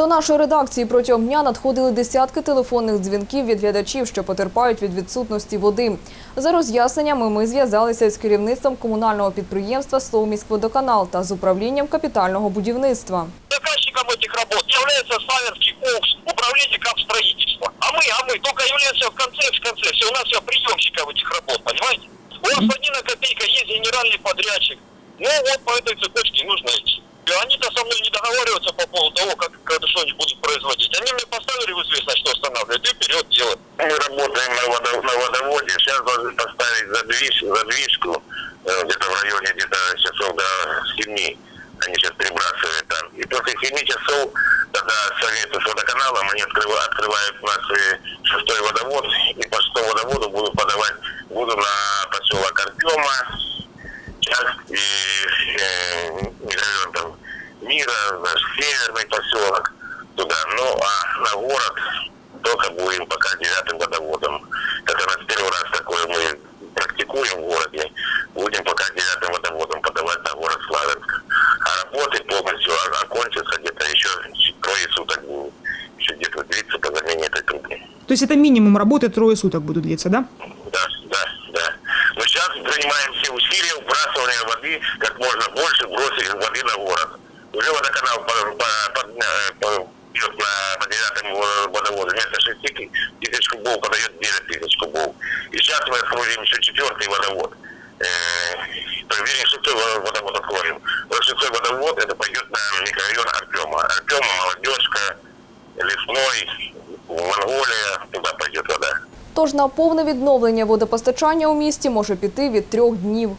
До нашої редакції протягом дня надходили десятки телефонних дзвінків від глядачів, що потерпають від відсутності води. За роз'ясненнями ми зв'язалися з керівництвом комунального підприємства «Словміськводоканал» та з управлінням капітального будівництва. Заказчиком этих работ является Саверский ОКС, управление капстроительства. А мы, а мы только являемся в конце, в конце. Все, у нас все приемщиков этих работ, понимаете? У вас один копейка есть генеральный подрядчик. Ну вот по этой цепочке нужно идти. И Они-то со мной не договариваются по устанавливают, и вперед дело. Мы работаем на, водо- на водоводе. Сейчас должны поставить задвиж, задвижку э, где-то в районе где-то часов до 7. Они сейчас перебрасывают там. И после 7 часов тогда совет с водоканалом они открывают, открывают у э, шестой водовод. И по шестому водоводу буду подавать, буду на поселок Артема, час и э, Мира, наш северный поселок туда. Ну, а на город только будем пока девятым водоводом. Это у нас первый раз такое мы практикуем в городе. Будем пока девятым водоводом подавать на город Славянск. А работы полностью окончатся где-то еще трое суток будут. Еще где-то длится по замене этой трубы. То есть это минимум работы трое суток будут длиться, да? Да, да, да. Но сейчас принимаем все усилия вбрасывания воды, как можно больше бросить воды на город. Уже водоканал по, по, по- тысяч кубов подает 9 тысяч кубов. И сейчас мы откроем еще четвертый водовод. Э, то, вернее, шестой во- водовод откроем. Вот шестой водовод это пойдет на микрорайон Артема. Артема, Молодежка, Лесной, Монголия, туда пойдет вода. Тож на повне відновлення водопостачання у місті може піти від трьох днів.